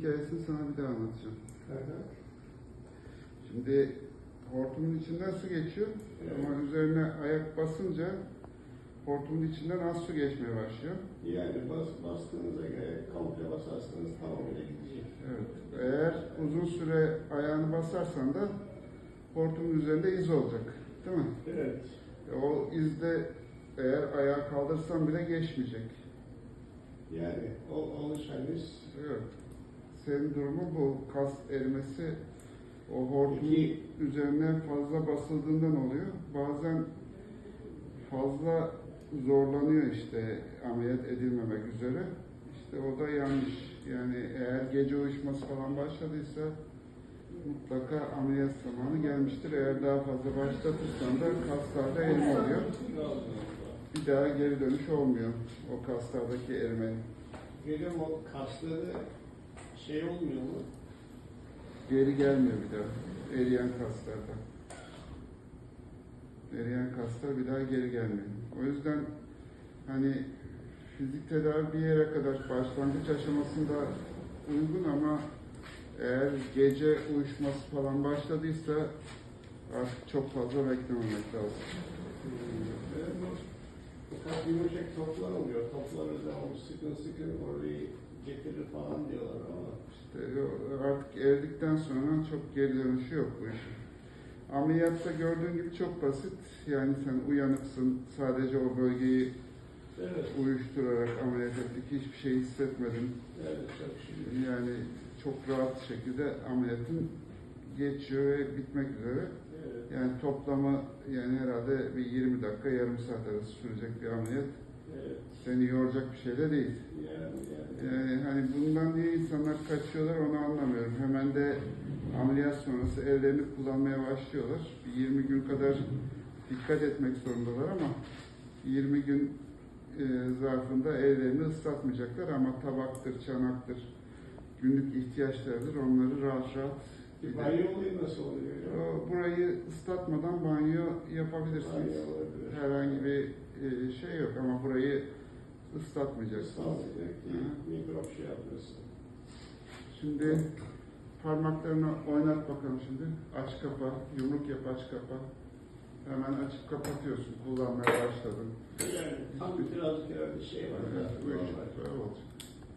hikayesini sana bir daha anlatacağım. Hı. Şimdi hortumun içinden su geçiyor Evet. ama üzerine ayak basınca hortumun içinden az su geçmeye başlıyor. Yani bas, bastığınıza göre komple basarsanız tamamıyla gidecek. Evet. Eğer uzun süre ayağını basarsan da hortumun üzerinde iz olacak. Değil mi? Evet. E, O izde eğer ayağı kaldırsan bile geçmeyecek. Yani o alışveriş Evet. Senin durumu bu. Kas erimesi o hortumun Peki- üzerine fazla basıldığından oluyor. Bazen fazla zorlanıyor işte ameliyat edilmemek üzere. İşte o da yanlış. Yani eğer gece uyuşması falan başladıysa mutlaka ameliyat zamanı gelmiştir. Eğer daha fazla başlatırsan da kaslarda erime oluyor. Bir daha geri dönüş olmuyor o kaslardaki erimenin. Görüyorum o kasları şey olmuyor mu? Geri gelmiyor bir daha. Eriyen kaslarda. Eriyen kaslar bir daha geri gelmiyor. O yüzden hani fizik tedavi bir yere kadar başlangıç aşamasında uygun ama eğer gece uyuşması falan başladıysa artık çok fazla beklememek lazım. Bu kas yumuşak toplar oluyor. Toplar zaman sıkın sıkın orayı getirir falan diyorlar ama İşte artık erdikten sonra çok geri dönüşü yok bu işin. Ameliyatta gördüğün gibi çok basit. Yani sen uyanıksın, sadece o bölgeyi evet, uyuşturarak ameliyat ettik. Hiçbir şey hissetmedin. evet çok. Yani çok rahat şekilde ameliyatın geçiyor ve bitmek üzere. Evet, Yani toplamı yani herhalde bir 20 dakika, yarım saat arası sürecek bir ameliyat. evet. Seni yoracak bir şey de değil. Yani, yani. Yani bundan niye insanlar kaçıyorlar onu anlamıyorum. Hemen de ameliyat sonrası ellerini kullanmaya başlıyorlar. Bir 20 gün kadar dikkat etmek zorundalar ama 20 gün e, zarfında ellerini ıslatmayacaklar ama tabaktır, çanaktır, günlük ihtiyaçlardır. Onları rahat rahat Bir banyo olayı nasıl oluyor? ya? Burayı ıslatmadan banyo yapabilirsiniz. Banyo olabilir. Herhangi bir e, şey yok ama burayı ıslatmayacaksınız. Islanmayacak ki mikrop şey yapmasın. Şimdi parmaklarını oynat bakalım şimdi. Aç kapa, yumruk yap aç kapa. Hemen açıp kapatıyorsun. Kullanmaya başladın. Yani tam birazcık herhalde şey var. Evet, bu iş böyle olacak.